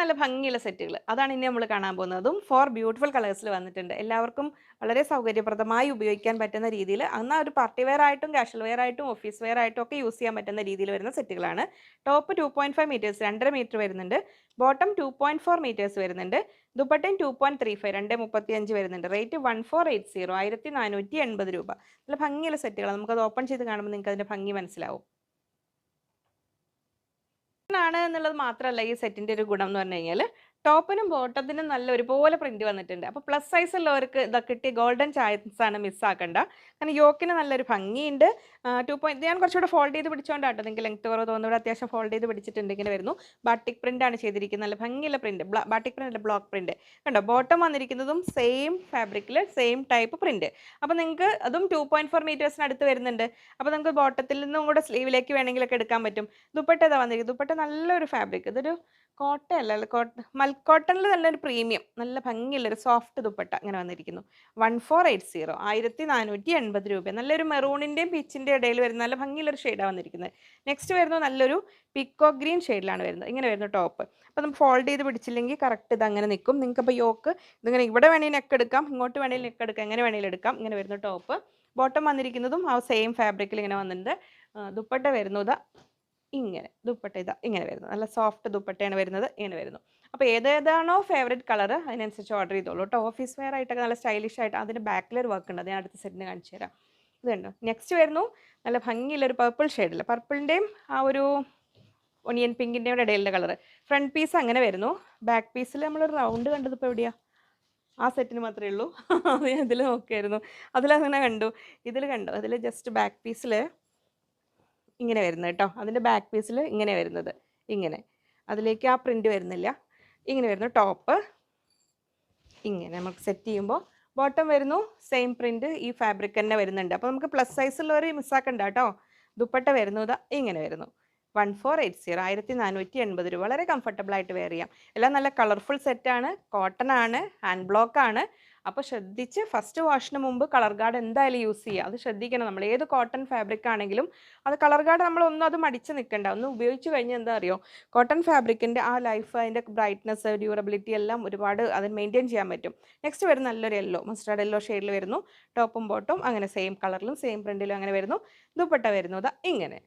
നല്ല ഭംഗിയുള്ള സെറ്റുകൾ അതാണ് ഇനി നമ്മൾ കാണാൻ പോകുന്നതും. ഫോർ ബ്യൂട്ടിഫുൾ കളേഴ്സിൽ വന്നിട്ടുണ്ട്. എല്ലാവർക്കും വളരെ സൗകര്യപ്രദമായി ഉപയോഗിക്കാൻ പറ്റുന്ന രീതിയിൽ എന്നാൽ ഒരു പാർട്ടി വെയർ ആയിട്ടും കാഷ്വൽ വെയർ ആയിട്ടും ഓഫീസ് വെയർ ആയിട്ടും ഒക്കെ യൂസ് ചെയ്യാൻ പറ്റുന്ന രീതിയിൽ വരുന്ന സെറ്റുകളാണ്. Top two point five metres രണ്ടര മീറ്റർ വരുന്നുണ്ട്. Bottom two point four metres വരുന്നുണ്ട്. ദുപ്പട്ടയും ടു പോയിന്റ് ത്രീ ഫൈവ് രണ്ട് മുപ്പത്തി അഞ്ച് വരുന്നുണ്ട്. Rate one four eight zero ആയിരത്തി നാനൂറ്റി എൺപത് രൂപ. നല്ല ഭംഗിയുള്ള സെറ്റുകൾ നമുക്കത് ഓപ്പൺ ചെയ്ത് കാണുമ്പോൾ നിങ്ങൾക്ക് അതിന്റെ ഭംഗി മനസ്സിലാവും. എന്നുള്ളത് മാത്രമല്ല ഈ സെറ്റിന്റെ ഒരു ഗുണം എന്ന് പറഞ്ഞു കഴിഞ്ഞാൽ ടോപ്പിനും ബോട്ടത്തിനും നല്ല ഒരുപോലെ പ്രിന്റ് വന്നിട്ടുണ്ട്. അപ്പോൾ പ്ലസ് സൈസ് ഉള്ളവർക്ക് ഇതാ കിട്ടിയ ഗോൾഡൻ ചാൻസ് ആണ് മിസ്സാക്കണ്ട കാരണം യോക്കിന് നല്ലൊരു ഭംഗിയുണ്ട്. ടു പോയിന്റ് ഞാൻ കുറച്ചുകൂടെ ഫോൾഡ് ചെയ്ത് പിടിച്ചോണ്ടാട്ടോ നിങ്ങൾക്ക് ലെങ്ത് കുറവ് തോന്നുന്നു അത്യാവശ്യം ഫോൾഡ് ചെയ്ത് പിടിച്ചിട്ടുണ്ട് ഇങ്ങനെ വരുന്നു. ബാട്ടിക് പ്രിന്റ് ആണ് ചെയ്തിരിക്കുന്നത്. നല്ല ഭംഗിയുള്ള പ്രിന്റ് ബാട്ടിക് പ്രിന്റ് അല്ല ബ്ലോക്ക് പ്രിന്റ് കണ്ടോ? ബോട്ടം വന്നിരിക്കുന്നതും സെയിം ഫാബ്രിക്കിൽ സെയിം ടൈപ്പ് പ്രിന്റ് അപ്പോൾ നിങ്ങൾക്ക് അതും ടു പോയിന്റ് ഫോർ മീറ്റേഴ്സിന് അടുത്ത് വരുന്നുണ്ട്. അപ്പോൾ നമുക്ക് ബോട്ടത്തിൽ നിന്നും കൂടെ സ്ലീവിലേക്ക് വേണമെങ്കിലൊക്കെ എടുക്കാൻ പറ്റും. ദുപ്പട്ട ഇതാ വന്നിരിക്കുന്നത്. ദുപ്പട്ട നല്ലൊരു ഫാബ്രിക് ഇതൊരു കോട്ടൺ അല്ല കോട്ട മൽക്കോട്ടണിൽ നല്ലൊരു പ്രീമിയം നല്ല ഭംഗിയുള്ള ഒരു സോഫ്റ്റ് ദുപ്പട്ട ഇങ്ങനെ വന്നിരിക്കുന്നു. വൺ ഫോർ എയ്റ്റ് സീറോ ആയിരത്തി നാനൂറ്റി എൺപത് രൂപ. നല്ലൊരു മെറൂണിന്റെയും പീച്ചിന്റെ ഇടയിൽ വരുന്ന നല്ല ഭംഗിയുള്ളൊരു ഷെയ്ഡാണ് വന്നിരിക്കുന്നത്. നെക്സ്റ്റ് വരുന്നത് നല്ലൊരു പിക്കോ ഗ്രീൻ ഷെയ്ഡിലാണ് വരുന്നത്. ഇങ്ങനെ വരുന്നു ടോപ്പ് അപ്പോൾ നമ്മൾ ഫോൾഡ് ചെയ്ത് പിടിച്ചില്ലെങ്കിൽ കറക്റ്റ് ഇത് അങ്ങനെ നിൽക്കും. നിങ്ങൾക്ക് അപ്പോൾ യോക്ക് ഇതിങ്ങനെ ഇവിടെ വേണമെങ്കിൽ നെക്ക് എടുക്കാം ഇങ്ങോട്ട് വേണമെങ്കിൽ നെക്ക് എടുക്കാം എങ്ങനെ വേണമെങ്കിലും എടുക്കാം ഇങ്ങനെ വരുന്ന ടോപ്പ് ബോട്ടം വന്നിരിക്കുന്നതും ആ സെയിം ഫാബ്രിക്കിൽ ഇങ്ങനെ വന്നിട്ടുണ്ട്. ദുപ്പട്ട വരുന്നത് ഇങ്ങനെ ദുപ്പട്ട ഇതാ ഇങ്ങനെ വരുന്നു. നല്ല സോഫ്റ്റ് ദുപ്പട്ടയാണ് വരുന്നത് ഇങ്ങനെ വരുന്നു. അപ്പോൾ ഏതേതാണോ ഫേവറേറ്റ് കളർ അതിനനുസരിച്ച് ഓർഡർ ചെയ്തോളൂ കേട്ടോ. ഓഫീസ് വെയർ ആയിട്ടൊക്കെ നല്ല സ്റ്റൈലിഷ് ആയിട്ട് അതിന്റെ ബാക്കിലൊരു വർക്ക് ഉണ്ട്. അത് ഞാൻ അടുത്ത സെറ്റിന് കാണിച്ചു തരാം. ഇത് കണ്ടോ? നെക്സ്റ്റ് വരുന്നു. നല്ല ഭംഗിയുള്ള ഒരു പർപ്പിൾ ഷെയ്ഡിൽ പർപ്പിളിന്റെയും ആ ഒരു ഒണിയൻ പിങ്കിന്റെയും ഇടയിലെ കളർ ഫ്രണ്ട് പീസ് അങ്ങനെ വരുന്നു. ബാക്ക് പീസിൽ നമ്മൾ റൗണ്ട് കണ്ടത് ഇപ്പോൾ എവിടെയാണ് ആ സെറ്റിന് മാത്രമേ ഉള്ളൂ. ഞാൻ ഇതിൽ നോക്കിയായിരുന്നു. അതിലങ്ങനെ കണ്ടു. ഇതിൽ കണ്ടു? അതിൽ ജസ്റ്റ് ബാക്ക് പീസിൽ ഇങ്ങനെ വരുന്നത് കേട്ടോ അതിന്റെ ബാക്ക് പീസിൽ ഇങ്ങനെ വരുന്നത്. ഇങ്ങനെ. അതിലേക്ക് ആ പ്രിന്റ് വരുന്നില്ല. ഇങ്ങനെ വരുന്നു. ടോപ്പ് ഇങ്ങനെ നമുക്ക് സെറ്റ് ചെയ്യുമ്പോൾ ബോട്ടം വരുന്നു. സെയിം പ്രിന്റ് ഈ ഫാബ്രിക് തന്നെ വരുന്നുണ്ട്. അപ്പോൾ നമുക്ക് പ്ലസ് സൈസുള്ളവർ മിസ്സാക്കണ്ട കേട്ടോ ദുപ്പട്ട വരുന്നത് ഇങ്ങനെ വരുന്നു. വൺ ഫോർ എയ്റ്റ് സീറോ ആയിരത്തി നാനൂറ്റി എൺപത് രൂപ. വളരെ കംഫർട്ടബിൾ ആയിട്ട് വെയർ ചെയ്യാം. എല്ലാം നല്ല കളർഫുൾ സെറ്റാണ് കോട്ടൺ ആണ്. ഹാൻഡ് ബ്ലോക്ക് ആണ്. അപ്പോൾ ശ്രദ്ധിച്ച് ഫസ്റ്റ് വാഷിന് മുമ്പ് കളർ ഗാർഡ് എന്തായാലും യൂസ് ചെയ്യുക. അത് ശ്രദ്ധിക്കണം. നമ്മൾ ഏത് കോട്ടൺ ഫാബ്രിക് ആണെങ്കിലും അത് കളർ ഗാർഡ് നമ്മൾ ഒന്നും അത് മടിച്ച് നിൽക്കണ്ട ഒന്ന് ഉപയോഗിച്ച് കഴിഞ്ഞാൽ എന്താ അറിയോ? കോട്ടൺ ഫാബ്രിക്കിന്റെ ആ ലൈഫ് അതിന്റെ ബ്രൈറ്റ്നസ് ഡ്യൂറബിലിറ്റി എല്ലാം ഒരുപാട് അത് മെയിന്റെയിൻ ചെയ്യാൻ പറ്റും. നെക്സ്റ്റ് വരുന്ന നല്ലൊരു യെല്ലോ മസ്റ്റാർഡ് യെല്ലോ ഷെയ്ഡിൽ വരുന്നു. ടോപ്പും ബോട്ടും അങ്ങനെ സെയിം കളറിലും സെയിം പ്രിന്റിലും അങ്ങനെ വരുന്നു. ദുപ്പട്ട വരുന്നത് ഇങ്ങനെ.